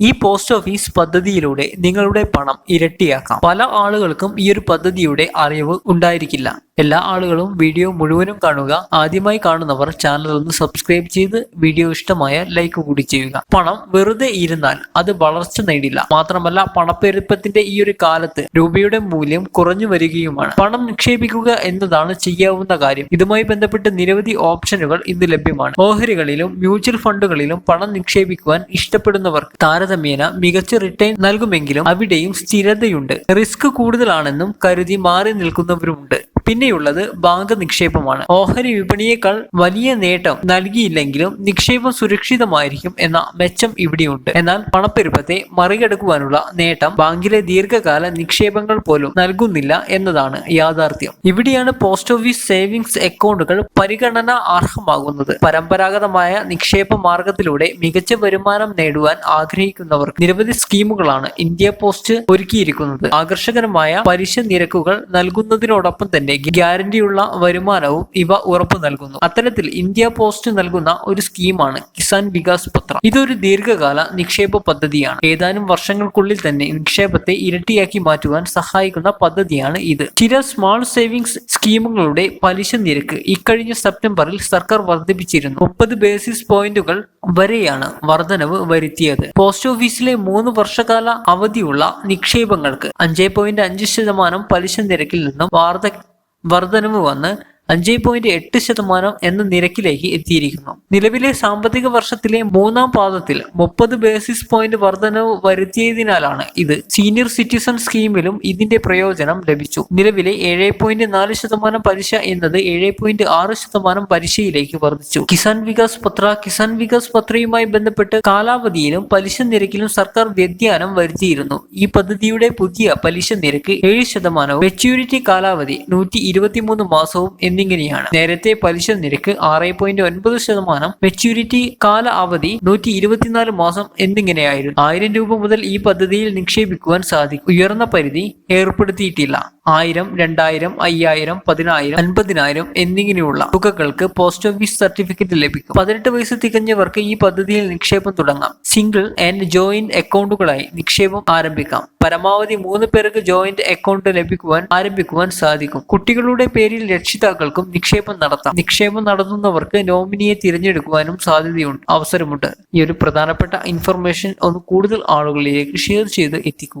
ഈ post office പദ്ധതിയിലൂടെ നിങ്ങളുടെ പണം ഇരട്ടിയാക്കാം. പല ആളുകൾക്കും ഈ ഒരു പദ്ധതിയുടെ അറിവ് ഉണ്ടായിരിക്കില്ല. എല്ലാ ആളുകളും വീഡിയോ മുഴുവനും കാണുക. ആദ്യമായി കാണുന്നവർ ചാനൽ ഒന്ന് സബ്സ്ക്രൈബ് ചെയ്ത് വീഡിയോ ഇഷ്ടമായ ലൈക്ക് കൂടി ചെയ്യുക. പണം വെറുതെ ഇരുന്നാൽ അത് വളർച്ച നേടില്ല. മാത്രമല്ല പണപ്പെരുപ്പത്തിന്റെ ഈ ഒരു കാലത്ത് രൂപയുടെ മൂല്യം കുറഞ്ഞു വരികയുമാണ്. പണം നിക്ഷേപിക്കുക എന്നതാണ് ചെയ്യാവുന്ന കാര്യം. ഇതുമായി ബന്ധപ്പെട്ട് നിരവധി ഓപ്ഷനുകൾ ഇന്ന് ലഭ്യമാണ്. ഓഹരികളിലും മ്യൂച്വൽ ഫണ്ടുകളിലും പണം നിക്ഷേപിക്കുവാൻ ഇഷ്ടപ്പെടുന്നവർക്ക് താരതമ്യേന മികച്ച റിട്ടേൺ നൽകുമെങ്കിലും അവിടെയും സ്ഥിരതയുണ്ട്. റിസ്ക് കൂടുതലാണെന്നും കരുതി മാറി നിൽക്കുന്നവരുമുണ്ട്. പിന്നെയുള്ളത് ബാങ്ക് നിക്ഷേപമാണ്. ഓഹരി വിപണിയേക്കാൾ വലിയ നേട്ടം നൽകിയില്ലെങ്കിലും നിക്ഷേപം സുരക്ഷിതമായിരിക്കും എന്ന മെച്ചം ഇവിടെയുണ്ട്. എന്നാൽ പണപ്പെരുപ്പത്തെ മറികടക്കുവാനുള്ള നേട്ടം ബാങ്കിലെ ദീർഘകാല നിക്ഷേപങ്ങൾ പോലും നൽകുന്നില്ല എന്നതാണ് യാഥാർത്ഥ്യം. ഇവിടെയാണ് പോസ്റ്റ് ഓഫീസ് സേവിങ്സ് അക്കൗണ്ടുകൾ പരിഗണന അർഹമാകുന്നത്. പരമ്പരാഗതമായ നിക്ഷേപ മാർഗത്തിലൂടെ മികച്ച വരുമാനം നേടുവാൻ ആഗ്രഹിക്കുന്നവർക്ക് നിരവധി സ്കീമുകളാണ് ഇന്ത്യ പോസ്റ്റ് ഒരുക്കിയിരിക്കുന്നത്. ആകർഷകരമായ പലിശ നിരക്കുകൾ നൽകുന്നതിനോടൊപ്പം തന്നെ ഗ്യാരണ്ടിയുള്ള വരുമാനവും ഇവ ഉറപ്പു നൽകുന്നു. അത്തരത്തിൽ ഇന്ത്യ പോസ്റ്റ് നൽകുന്ന ഒരു സ്കീമാണ് കിസാൻ വികാസ് പത്ര. ഇതൊരു ദീർഘകാല നിക്ഷേപ പദ്ധതിയാണ്. ഏതാനും വർഷങ്ങൾക്കുള്ളിൽ തന്നെ നിക്ഷേപത്തെ ഇരട്ടിയാക്കി മാറ്റുവാൻ സഹായിക്കുന്ന പദ്ധതിയാണ് ഇത്. ചില സ്മാൾ സേവിങ്സ് സ്കീമുകളുടെ പലിശ നിരക്ക് ഇക്കഴിഞ്ഞ സെപ്റ്റംബറിൽ സർക്കാർ വർദ്ധിപ്പിച്ചിരുന്നു. മുപ്പത് ബേസിസ് പോയിന്റുകൾ വരെയാണ് വർധനവ് വരുത്തിയത്. പോസ്റ്റ് ഓഫീസിലെ മൂന്ന് വർഷകാല അവധിയുള്ള നിക്ഷേപങ്ങൾക്ക് അഞ്ച് പോയിന്റ് അഞ്ച് ശതമാനം പലിശ നിരക്കിൽ നിന്നും വാർദ്ധ വർധനവ് വന്ന് അഞ്ച് പോയിന്റ് എട്ട് ശതമാനം എന്ന നിരക്കിലേക്ക് എത്തിയിരിക്കുന്നു. നിലവിലെ സാമ്പത്തിക വർഷത്തിലെ മൂന്നാം പാദത്തിൽ മുപ്പത് ബേസിസ് പോയിന്റ് വർധനവ് വരുത്തിയതിനാലാണ് ഇത്. സീനിയർ സിറ്റിസൺ സ്കീമിലും ഇതിന്റെ പ്രയോജനം ലഭിച്ചു. നിലവിലെ ഏഴ് പോയിന്റ് നാല് ശതമാനം പലിശ എന്നത് ഏഴ് പോയിന്റ് ആറ് ശതമാനം പലിശയിലേക്ക് വർദ്ധിച്ചു കിസാൻ വികാസ് പത്ര കിസാൻ വികാസ് പത്രയുമായി ബന്ധപ്പെട്ട് കാലാവധിയിലും പലിശ നിരക്കിലും സർക്കാർ വ്യതിയാനം വരുത്തിയിരുന്നു. ഈ പദ്ധതിയുടെ പുതിയ പലിശ നിരക്ക് ഏഴ് ശതമാനവും. മെച്യൂരിറ്റി കാലാവധി നൂറ്റി ഇരുപത്തിമൂന്ന് മാസവും എന്നിങ്ങനെയാണ് നേരത്തെ പലിശ നിരക്ക് ആറ് പോയിന്റ് ഒൻപത് ശതമാനം മെച്യൂരിറ്റി കാല അവധി നൂറ്റി ഇരുപത്തിനാല് മാസം എന്നിങ്ങനെയായിരുന്നു. ആയിരം രൂപ മുതൽ ഈ പദ്ധതിയിൽ നിക്ഷേപിക്കുവാൻ സാധിക്കും. ഉയർന്ന പരിധി ഏർപ്പെടുത്തിയിട്ടില്ല. ആയിരം രണ്ടായിരം അയ്യായിരം പതിനായിരം അൻപതിനായിരം എന്നിങ്ങനെയുള്ള തുകകൾക്ക് പോസ്റ്റ് ഓഫീസ് സർട്ടിഫിക്കറ്റ് ലഭിക്കും. പതിനെട്ട് വയസ്സ് തികഞ്ഞവർക്ക് ഈ പദ്ധതിയിൽ നിക്ഷേപം തുടങ്ങാം. സിംഗിൾ ആൻഡ് ജോയിന്റ് അക്കൗണ്ടുകളായി നിക്ഷേപം ആരംഭിക്കാം. പരമാവധി മൂന്ന് പേർക്ക് ജോയിന്റ് അക്കൗണ്ട് ലഭിക്കുവാൻ ആരംഭിക്കുവാൻ സാധിക്കും. കുട്ടികളുടെ പേരിൽ രക്ഷിതാക്കൾക്കും നിക്ഷേപം നടത്താം. നിക്ഷേപം നടത്തുന്നവർക്ക് നോമിനിയെ തിരഞ്ഞെടുക്കുവാനും സാധ്യതയുണ്ട്. അവസരമുണ്ട്. ഈ ഒരു പ്രധാനപ്പെട്ട ഇൻഫർമേഷൻ ഒന്ന് കൂടുതൽ ആളുകളിലേക്ക് ഷെയർ ചെയ്ത് എത്തിക്കുക